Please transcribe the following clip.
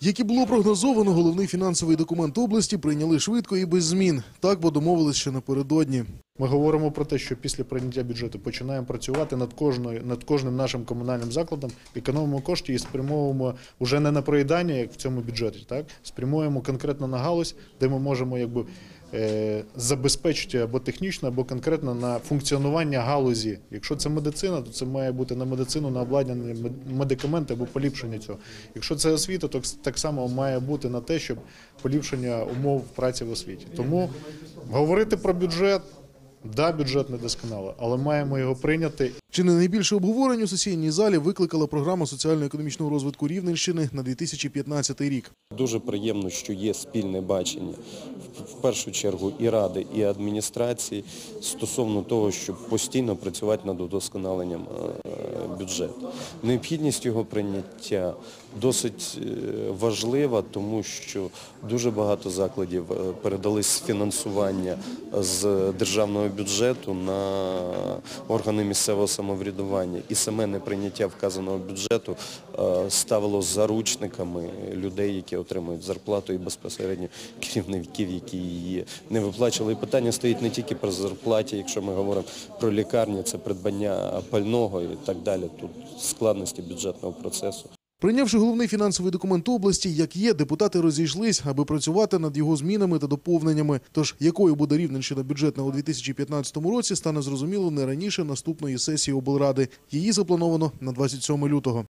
Як і було прогнозовано, головний фінансовий документ області прийняли швидко і без змін. Так, бо домовились ще напередодні. Ми говоримо про те, що після прийняття бюджету починаємо працювати над кожною над кожним нашим комунальним закладом, економимо кошти і спрямовуємо вже не на проїдання, як в цьому бюджеті, так спрямуємо конкретно на галузь, де ми можемо якби е, забезпечити або технічно, або конкретно на функціонування галузі. Якщо це медицина, то це має бути на медицину, на обладнання мед- медикаменти або поліпшення цього. Якщо це освіта, то так само має бути на те, щоб поліпшення умов праці в освіті. Тому говорити про бюджет. Да, бюджет недосконалий, але маємо його прийняти Чи не найбільше обговорень у сесійній залі викликала програма соціально-економічного розвитку Рівненщини на 2015 рік. Дуже приємно, що є спільне бачення в- в першу чергу і ради, і адміністрації стосовно того, щоб постійно працювати над удосконаленням бюджету. Необхідність його прийняття досить е, важлива, тому що дуже багато закладів е, передали з фінансування з державного бюджету на органи місцевого самоврядування. І саме неприйняття вказаного бюджету е, ставило заручниками людей, які отримують зарплату і безпосередньо керівників, які її не виплачували. І питання стоїть не тільки про зарплаті, якщо ми говоримо про лікарні, це придбання пального і так далі. Тут складності бюджетного процесу. Прийнявши головний фінансовий документ області, як є, депутати розійшлись, аби працювати над його змінами та доповненнями. Тож якою буде Рівненщина бюджетна у 2015 році, стане зрозуміло не раніше наступної сесії облради. Її заплановано на 27 лютого.